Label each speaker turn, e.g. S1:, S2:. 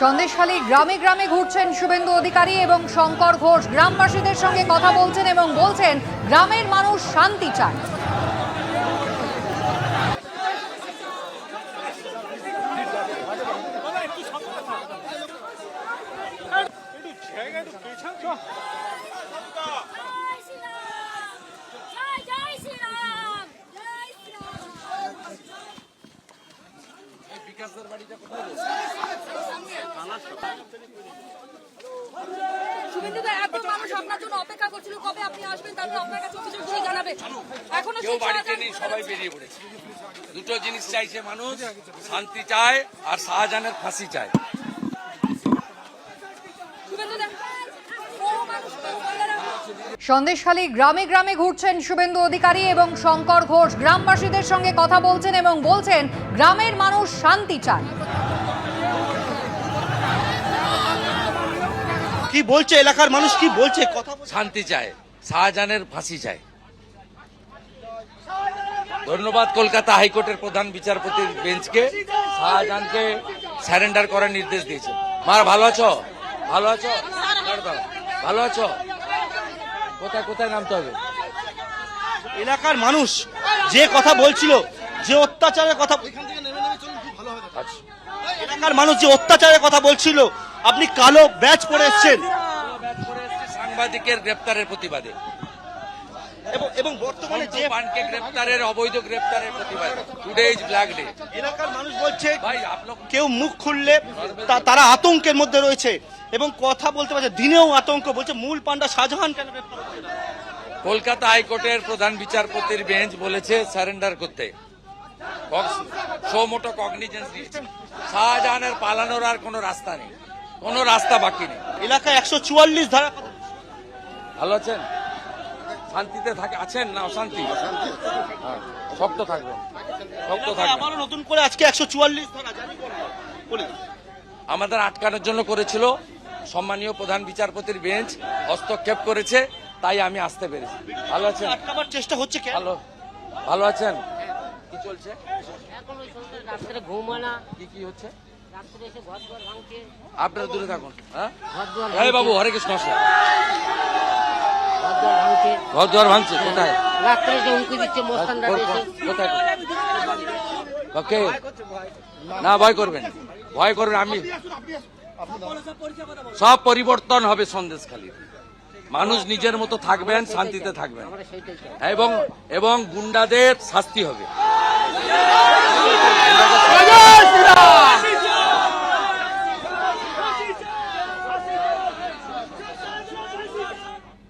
S1: সন্দেশখালী গ্রামে গ্রামে ঘুরছেন শুভেন্দু অধিকারী এবং শঙ্কর ঘোষ। গ্রামবাসীদের সঙ্গে কথা বলছেন এবং বলছেন, গ্রামের মানুষ শান্তি চায়।
S2: শুভেন্দুদা এত মানুষ আপনার জন্য অপেক্ষা করছিল কবে আপনি আসবেন তারপর আপনার কাছে অভিযোগ জানাবে। এখনও
S3: কেউ বাড়িতে নেই সবাই বেরিয়ে পড়েছে। দুটো জিনিস চাইছে মানুষ শান্তি চায় আর শাহজাহানের ফাঁসি চায়
S2: শুভেন্দুদা বহু মানুষ বহু মহিলারা
S1: সন্দেশখালী গ্রামে গ্রামে ঘুরছেন শুভেন্দু অধিকারী এবং শঙ্কর ঘোষ। গ্রামবাসীদের সঙ্গে কথা বলছেন এবং বলছেন গ্রামের মানুষ শান্তি চায়।
S4: কি বলছে এলাকার মানুষ? কি বলছে? কথা
S3: শান্তি চায় শাহজাহানের ফাঁসি চায়। ধন্যবাদ কলকাতা হাইকোর্টের প্রধান বিচারপতির বেঞ্চকে। শাহজাহানকে স্যারেন্ডার করার নির্দেশ দিয়েছে। মার ভালো আছো? ভালো আছো। ভালো আছো? কোথায় কোথায় নামতে হবে?
S4: এলাকার মানুষ যে কথা বলছিল যে অত্যাচারের কথা।
S3: আচ্ছা।
S4: এলাকার মানুষ যে অত্যাচারের কথা বলছিল আপনি কালো ব্যাচ পরে এসছেন।
S3: সাংবাদিকের গ্রেপ্তারের প্রতিবাদে।
S4: এবং এবং বর্তমানে যে
S3: পানকে গ্রেপ্তারের অবৈধ গ্রেপ্তারের প্রতিবাদে। টুডে ইজ ব্ল্যাক ডে
S4: এলাকার মানুষ বলছে
S3: ভাই
S4: কেউ মুখ খুললে তারা আতঙ্কের মধ্যে রয়েছে এবং কথা বলতে পারছে দিনেও আতঙ্ক বলছে মূল পান্ডা শাহজাহান কেন?
S3: কলকাতা হাইকোর্টের প্রধান বিচারপতির বেঞ্চ বলেছে সারেন্ডার করতে। সো কগনিজেন্স দিয়েছে। শাহজাহানের পালানোর আর কোনো রাস্তা নেই। কোনো রাস্তা বাকি নেই।
S4: এলাকায় একশো চুয়াল্লিশ ধারা
S3: ভালো আছেন? শান্তিতে থাকে আছেন না অশান্তি? হ্যাঁ, শক্ত থাকবেন। শক্ত থাকবেন।
S4: আবারও নতুন করে আজকে একশো চুয়াল্লিশ ধারা জারি করা হলো। বলে দিন।
S3: আমাদের আটকানোর জন্য করেছিল সম্মানীয় প্রধান বিচারপতির বেঞ্চ হস্তক্ষেপ করেছে তাই আমি আসতে পেরেছি। ভালো আছেন?
S4: আটকাবার চেষ্টা হচ্ছে
S3: ভালো। ভালো আছেন? কি চলছে?
S5: এখন ওই রাত্রে ঘুম হয় না।
S3: কি কি হচ্ছে?
S5: রাত্রে এসে ঘর দুয়ার ভাঙছে।
S3: আপনারা দূরে থাকুন হ্যাঁ? বাবু হরে কৃষ্ণ আসেন।
S5: ঘর ভাঙছে
S3: কোথায়?
S5: রাত্রে এসে হুমকি দিচ্ছে মোস্তানরা
S3: কোথায়? ওকে না ভয় করবেন। ভয় করবেন আমি। সব পরিবর্তন হবে সন্দেশ খালি মানুষ নিজের মতো থাকবেন শান্তিতে থাকবেন। এবং এবং গুন্ডাদের শাস্তি হবে।